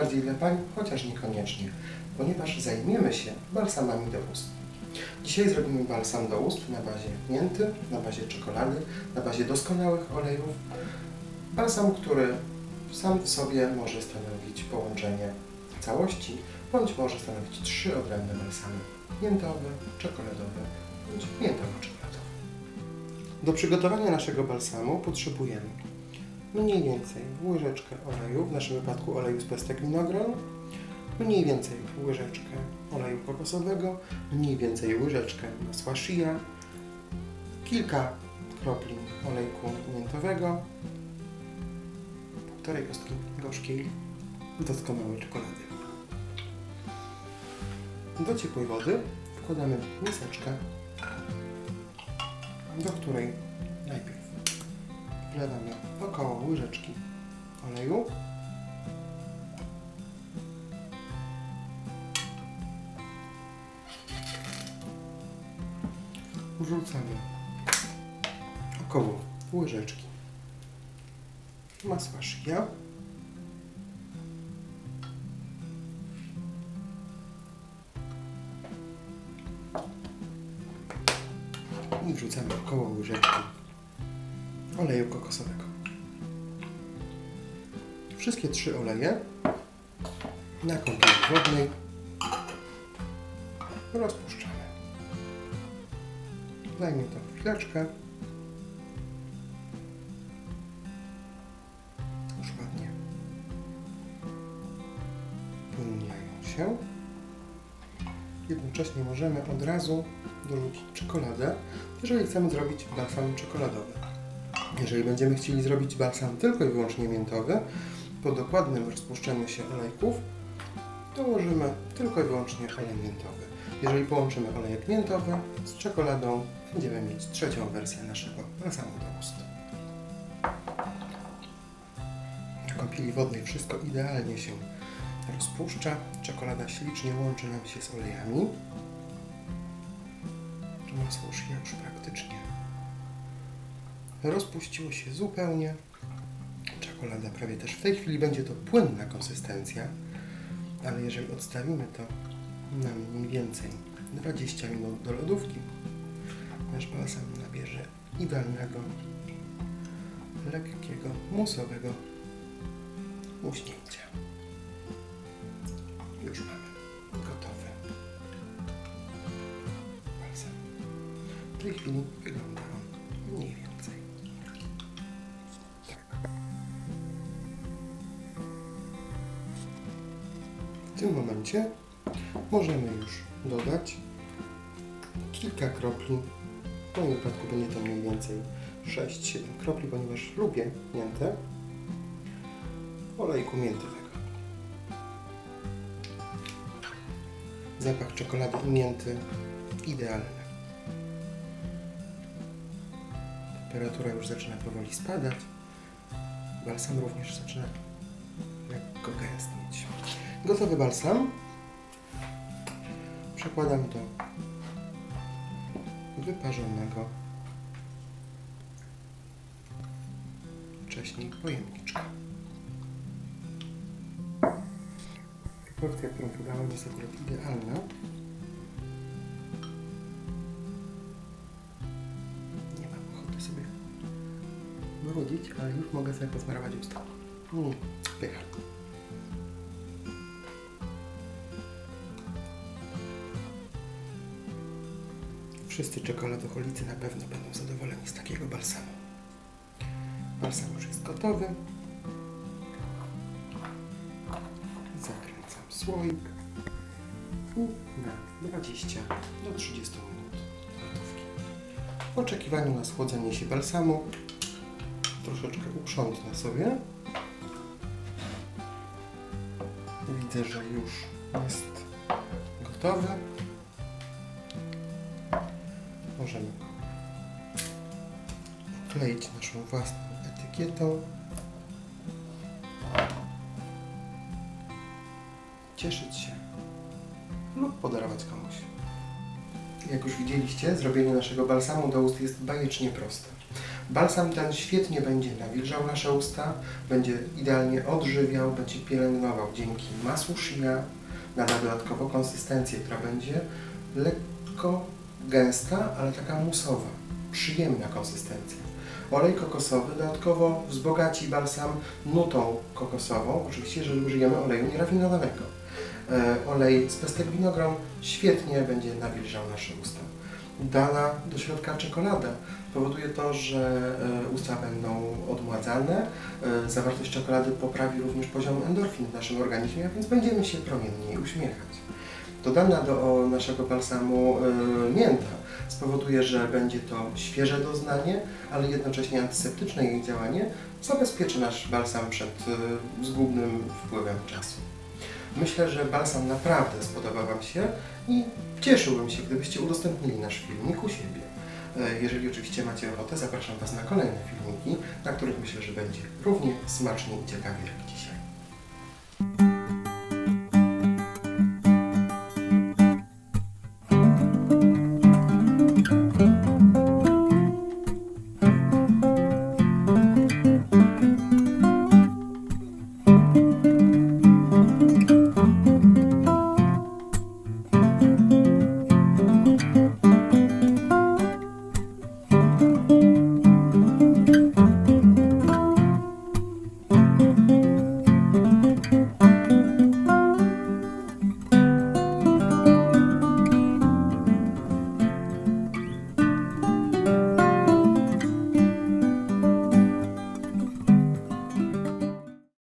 okazji dla pań, chociaż niekoniecznie, ponieważ zajmiemy się balsamami do ust. Dzisiaj zrobimy balsam do ust na bazie mięty, na bazie czekolady, na bazie doskonałych olejów. Balsam, który sam w sobie może stanowić połączenie całości, bądź może stanowić trzy odrębne balsamy. Miętowy, czekoladowy bądź miętowo-czekoladowy. Do przygotowania naszego balsamu potrzebujemy mniej więcej łyżeczkę oleju, w naszym wypadku oleju z pestek winogron, mniej więcej łyżeczkę oleju kokosowego, mniej więcej łyżeczkę masła shea, kilka kropli olejku miętowego, półtorej kostki gorzkiej, doskonałej czekolady. Do ciepłej wody wkładamy miseczkę, do której wlewamy około łyżeczki oleju. Wrzucamy około łyżeczki masła shea. I wrzucamy około łyżeczki oleju kokosowego. Wszystkie trzy oleje na kąpieli wodnej rozpuszczamy. Zajmie to chwileczkę. Już ładnie wymieniają się. Jednocześnie możemy od razu dorzucić czekoladę, jeżeli chcemy zrobić balsam czekoladowy. Jeżeli będziemy chcieli zrobić balsam tylko i wyłącznie miętowy, po dokładnym rozpuszczeniu się olejków dołożymy tylko i wyłącznie olej miętowy. Jeżeli połączymy olejek miętowy z czekoladą, będziemy mieć trzecią wersję naszego balsamu do ust. Na kąpieli wodnej wszystko idealnie się rozpuszcza. Czekolada ślicznie łączy nam się z olejami. Masło już już praktycznie rozpuściło się zupełnie. Czekolada prawie też w tej chwili będzie to płynna konsystencja, ale jeżeli odstawimy to na mniej więcej 20 minut do lodówki, nasz balsam nabierze idealnego, lekkiego, musowego muśnięcia. Już mamy gotowy balsam. W tej chwili wygląda on mniej W tym momencie możemy już dodać kilka kropli. W moim wypadku będzie to mniej więcej 6-7 kropli, ponieważ lubię miętę olejku miętowego. Zapach czekolady i mięty idealny. Temperatura już zaczyna powoli spadać. Balsam również zaczyna lekko gęstnieć. Gotowy balsam przekładam do wyparzonego wcześniej pojemniczka. Proporcja, którą podałem jest akurat idealna. Nie mam ochoty sobie brudzić, ale już mogę sobie posmarować usta. Mm, pycha. Wszyscy czekoladoholicy na pewno będą zadowoleni z takiego balsamu. Balsam już jest gotowy. Zakręcam słoik i na 20 do 30 minut do lodówki. W oczekiwaniu na schłodzenie się balsamu troszeczkę uprzątnę sobie. Widzę, że już jest gotowy. Możemy wkleić naszą własną etykietą. Cieszyć się lub podarować komuś. Jak już widzieliście, zrobienie naszego balsamu do ust jest bajecznie proste. Balsam ten świetnie będzie nawilżał nasze usta, będzie idealnie odżywiał, będzie pielęgnował dzięki masłu shea, nada dodatkowo konsystencję, która będzie lekko gęsta, ale taka musowa, przyjemna konsystencja. Olej kokosowy dodatkowo wzbogaci balsam nutą kokosową, oczywiście, jeżeli użyjemy oleju nierafinowanego. E, olej z pestek winogron świetnie będzie nawilżał nasze usta. Dana do środka czekolada powoduje to, że e, usta będą odmładzane. E, Zawartość czekolady poprawi również poziom endorfin w naszym organizmie, a więc będziemy się promiennie uśmiechać. Dodana do naszego balsamu e, mięta spowoduje, że będzie to świeże doznanie, ale jednocześnie antyseptyczne jej działanie zabezpieczy nasz balsam przed e, zgubnym wpływem czasu. Myślę, że balsam naprawdę spodoba Wam się i cieszyłbym się, gdybyście udostępnili nasz filmik u siebie. E, Jeżeli oczywiście macie ochotę, zapraszam Was na kolejne filmiki, na których myślę, że będzie równie smacznie i ciekawie jak dzisiaj.